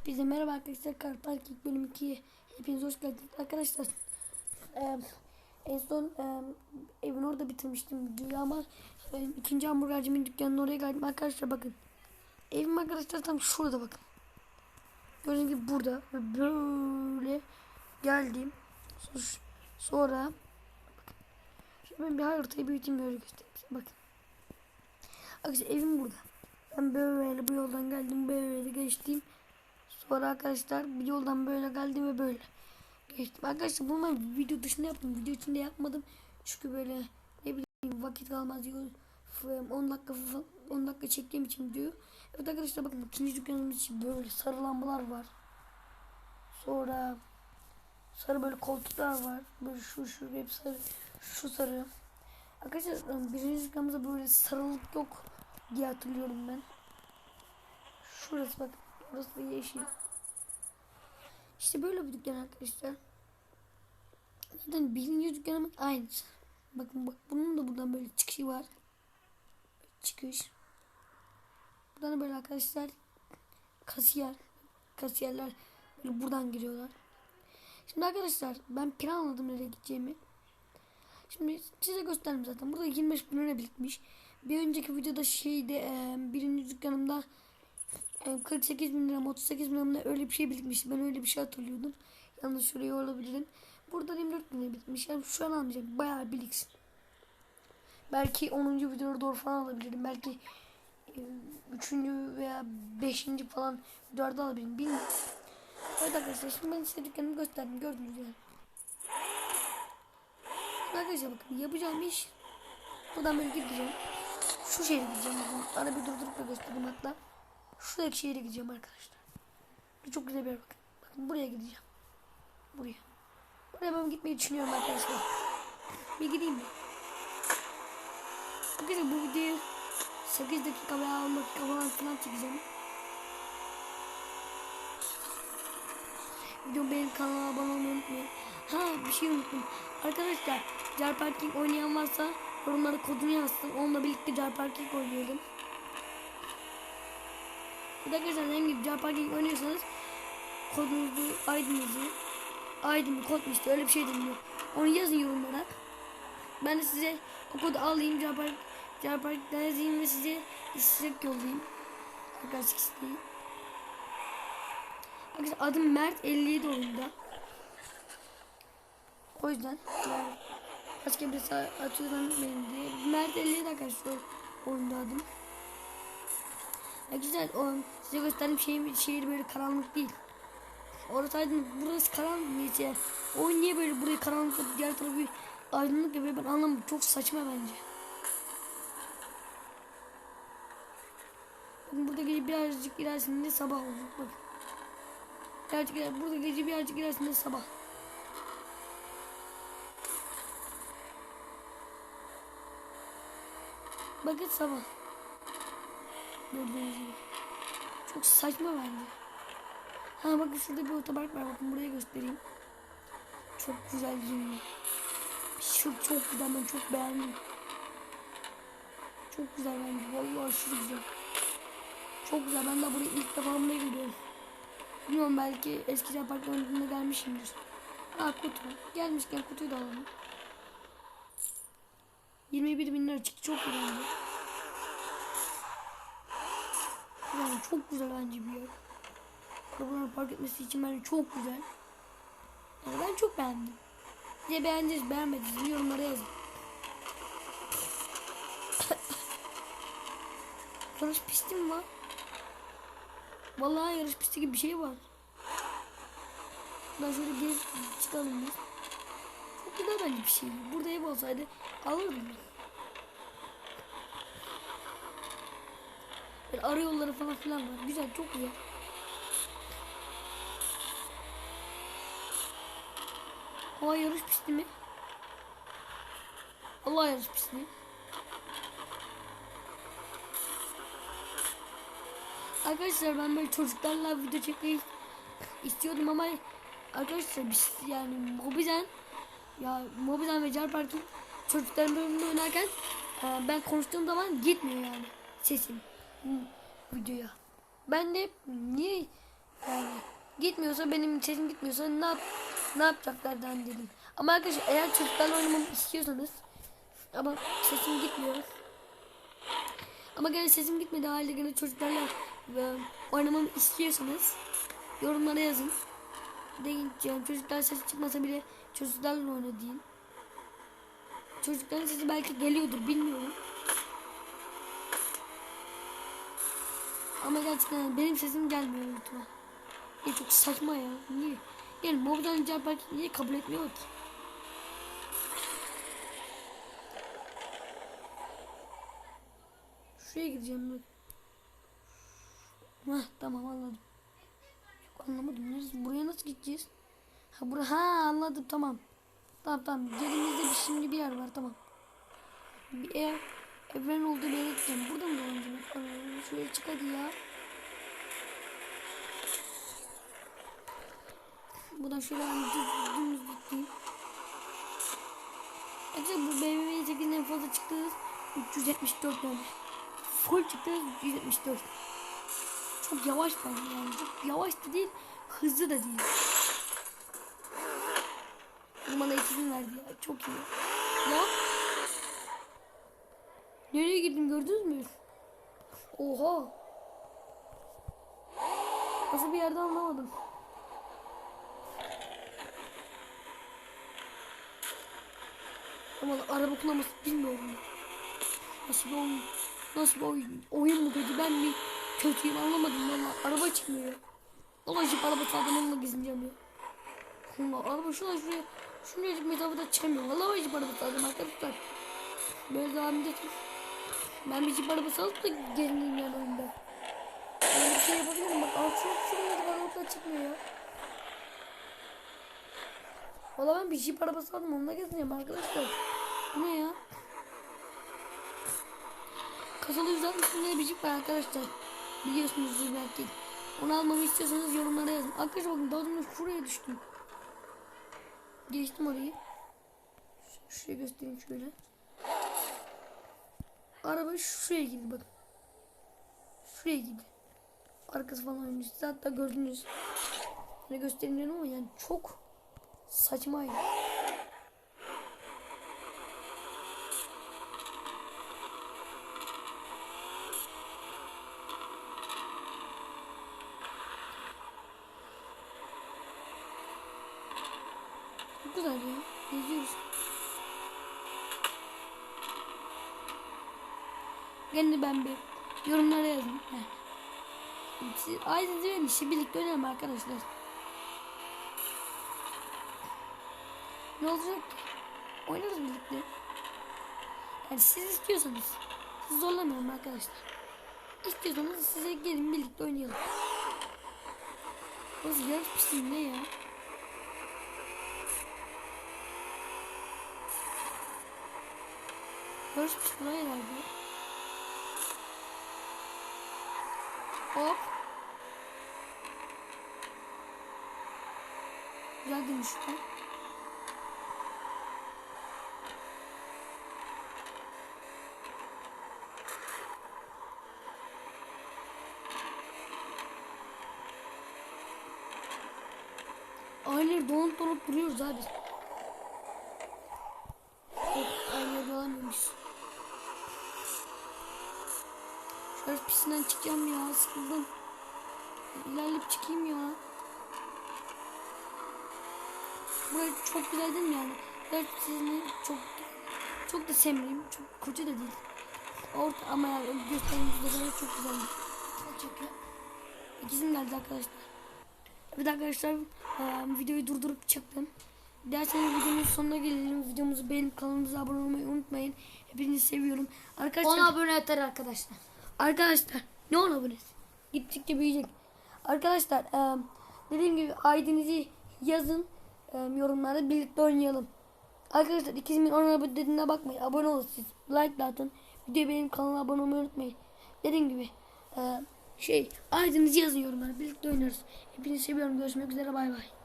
Hepinize merhaba arkadaşlar. Car Parking bölüm 2'ye hepiniz hoş geldiniz. Arkadaşlar eee, en son eee, evin orada bitirmiştim videoyu ama eee, ikinci hamburgercimin dükkanının oraya geldim. Arkadaşlar bakın. Evim arkadaşlar tam şurada bakın. Gördüğünüz gibi burada böyle geldim. Sonra-. Şimdi ben bir haritayı büyüteyim böyle göstereyim. Bakın. Arkadaşlar evim burada. Ben böyle bu yoldan geldim böyle geçtim. Sonra arkadaşlar bir yoldan böyle geldim ve böyle geçtim. Arkadaşlar bunu ben video dışında yaptım. Video içinde yapmadım. Çünkü böyle ne bileyim vakit kalmaz diyor. 10 dakika falan- 10 dakika çektiğim için diyor. Evet arkadaşlar bakın ikinci dükkanımız için böyle sarı lambalar var. Sonra sarı böyle koltuklar var. Böyle şu şu hep sarı. Şu sarı. Arkadaşlar birinci dükkanımızda böyle sarılık yok diye hatırlıyorum ben. Şurası bak. Burası da yeşil. İşte böyle bir dükkan arkadaşlar. Zaten birinci dükkanımız aynısı. Bakın bak bunun da buradan böyle çıkışı var. Çıkış. Buradan da böyle arkadaşlar kasiyer. Kasiyerler böyle buradan giriyorlar. Şimdi arkadaşlar ben planladım nereye gideceğimi. Şimdi size gösterdim zaten. Burada 25 bin lira birikmiş. Bir önceki videoda şeyde birinci dükkanımda e, 48 bin lira 38 bin lira mı ne öyle bir şey birikmişti. Ben öyle bir şey hatırlıyordum. Yanlış şuraya olabilirim. Burada 24 bin lira bitmiş. Yani şu an almayacağım. Bayağı biriksin. Belki 10. videoda doğru falan alabilirim. Belki 3. veya 5. falan videoda alabilirim. Bilmiyorum. Evet arkadaşlar şimdi ben size dükkanımı gösterdim. Gördünüz yani. Arkadaşlar bakın yapacağım iş buradan böyle gideceğim. Şu şehre gideceğim bakın. Ara bir durdurup da göstereyim hatta. Şuradaki şehre gideceğim arkadaşlar. Bu çok güzel bir yer bakın. Bakın buraya gideceğim. Buraya. Buraya ben gitmeyi düşünüyorum arkadaşlar. Bir gideyim mi? Arkadaşlar bu videoyu 8 dakika veya 10 dakika falan filan çekeceğim. Video benim kanala abone olmayı unutmayın. Ha bir şey unuttum. Arkadaşlar Jar Parking oynayan varsa yorumlara kodunu yazsın. Onunla birlikte Jar Parking oynayalım. Bir de arkadaşlar dediğim gibi Parking oynuyorsanız kodunuzu, ID'nizi ID mi kod mu işte öyle bir şey dedim yok. Onu yazın yorumlara. Ben de size o kodu alayım Jar Park Jar Park'ten yazayım ve size istek yollayayım. Arkadaşlık isteği. Arkadaşlar adım Mert 57 oyunda. O yüzden yani başka birisi atıyordan benim diye. Mert 57 arkadaşlar oyunda adım. Ya güzel o size gösterdiğim şehir, şehir böyle karanlık değil. Orası aydınlık burası karanlık neyse. Oyun niye böyle burayı karanlık yapıp diğer tarafı aydınlık yapıyor ben anlamadım. Çok saçma bence. Bakın burada gece birazcık ilerisinde sabah olacak bakın. Birazcık burada gece birazcık ilerisinde sabah. Bakın sabah. Gördüğünüz. Çok saçma bence. Ha bakın şurada bir otopark var. Bakın buraya göstereyim. Çok güzel giyiniyor. Çok çok güzel ben çok beğendim. Çok güzel bence. Vallahi aşırı güzel. Çok güzel. Ben de burayı ilk defa buraya gidiyorum. Bilmiyorum belki eski park önünde gelmişimdir. Ha kutu. Gelmişken kutuyu da alalım. 21 bin lira çıktı. Çok güzel. Yani çok güzel bence bir yer. Arabaların park etmesi için bence çok güzel. Yani ben çok beğendim. Size beğendiniz beğenmediniz yorumlara yazın. yarış pisti mi var? Vallahi yarış pisti gibi bir şey var. Ben şöyle bir çıkalım biz. Çok güzel bence bir şey. Burada ev olsaydı alırdım. Böyle ara yolları falan filan var. Güzel çok güzel. Hava yarış pisti mi? Allah yarış pisti. Arkadaşlar ben böyle çocuklarla video çekmeyi istiyordum ama arkadaşlar biz yani Mobizen ya Mobizen ve Jar Park'ın çocukların bölümünde oynarken e, ben konuştuğum zaman gitmiyor yani sesim videoya. Ben de niye yani gitmiyorsa benim sesim gitmiyorsa ne yap ne yapacaklar ben dedim. Ama arkadaşlar eğer çocuklarla oynamamı istiyorsanız ama sesim gitmiyor. Ama gene sesim gitmedi halde gene çocuklarla e, oynamamı istiyorsanız yorumlara yazın. Deyin yani çocuklar sesi çıkmasa bile çocuklarla oyna deyin. Çocukların sesi belki geliyordur bilmiyorum. Ama gerçekten benim sesim gelmiyor lütfen. Ya çok saçma ya. Niye? Yani Mobdan cevap niye kabul etmiyor ki? Şuraya gideceğim ben. Hah tamam anladım. Yok anlamadım. Neresi? Buraya nasıl gideceğiz? Ha bura ha anladım tamam. Tamam tamam. Yerimizde bir şimdi bir yer var tamam. Bir ev evren olduğu bir yere gideceğim. Burada mı dolanacağım? Şuraya çık hadi ya. Buradan şöyle hani düz dümdüz gideyim. Arkadaşlar bu BMW 8'in en fazla çıktığı 374 yani. Full çıktığı 374. Çok yavaş bence yani. Çok yavaş da değil, hızlı da değil. Bana ikisini verdi ya. Çok iyi. Ya. Nereye girdim gördünüz mü? Oha. Nasıl bir yerde anlamadım. Ama araba kullanması bilmiyorum. Nasıl bir oyun? Nasıl bir oyun? Oyun mu kötü? Ben mi kötüyüm anlamadım valla. Araba çıkmıyor. Jip araba sağdan onunla gezineceğim ya. Allah araba şuna şuraya şuraya mesafede çıkamıyor. Valla araba sağdan arkadaşlar. Böyle devam edelim. Ben bir jip arabası alıp da gezineyim yani oyunda. Ben bir şey yapabilirim bak. Alt şu şuraya arabalar çıkmıyor ya. Valla ben bir jip arabası aldım onunla gezineceğim arkadaşlar. Bu ne ya? Kasalı 160 liraya bir jip var arkadaşlar. Biliyorsunuzdur belki. Onu almamı istiyorsanız yorumlara yazın. Arkadaşlar bakın daha sonra şuraya düştüm. Geçtim orayı. Şuraya göstereyim şöyle. Araba şuraya gitti bakın. Şuraya gitti. Arkası falan oynuyor. Siz hatta gördünüz. Ne göstereyim ama yani çok saçmaydı. Çok güzel ya. Geziyoruz. Gene ben bir yorumlara yazın. Siz ayrıca verin işi birlikte oynayalım arkadaşlar. Ne olacak? Oynarız birlikte. Yani siz istiyorsanız. Siz zorlamıyorum arkadaşlar. İstiyorsanız size gelin birlikte oynayalım. Nasıl yarış pisti ne ya? Yarış pisti ne herhalde? Hop. Güzel dönüşler. Aynı donup donup duruyoruz abi. Şöyle pisinden çıkacağım ya sıkıldım. İlerleyip çıkayım ya. Burası çok güzel değil mi yani? Gerçi sizin çok çok da sevmiyorum. Çok kötü de değil. Orta ama yani gösterdiğinizde çok güzel. Çok İkisini geldi arkadaşlar. Evet arkadaşlar e, videoyu durdurup çıktım. Derseniz videonun sonuna gelelim. Videomuzu beğenip kanalımıza abone olmayı unutmayın. Hepinizi seviyorum. Arkadaşlar 10 abone yeter arkadaşlar. Arkadaşlar ne 10 abonesi? Gittikçe büyüyecek. Arkadaşlar e, dediğim gibi ID'nizi yazın e, yorumlara birlikte oynayalım. Arkadaşlar ikisimin 10 abone dediğine bakmayın. Abone olun siz. Like de atın. Videoyu benim kanala abone olmayı unutmayın. Dediğim gibi e, şey ID'nizi yazın yorumlara. Birlikte oynarız. Hepinizi seviyorum. Görüşmek üzere. Bay bay.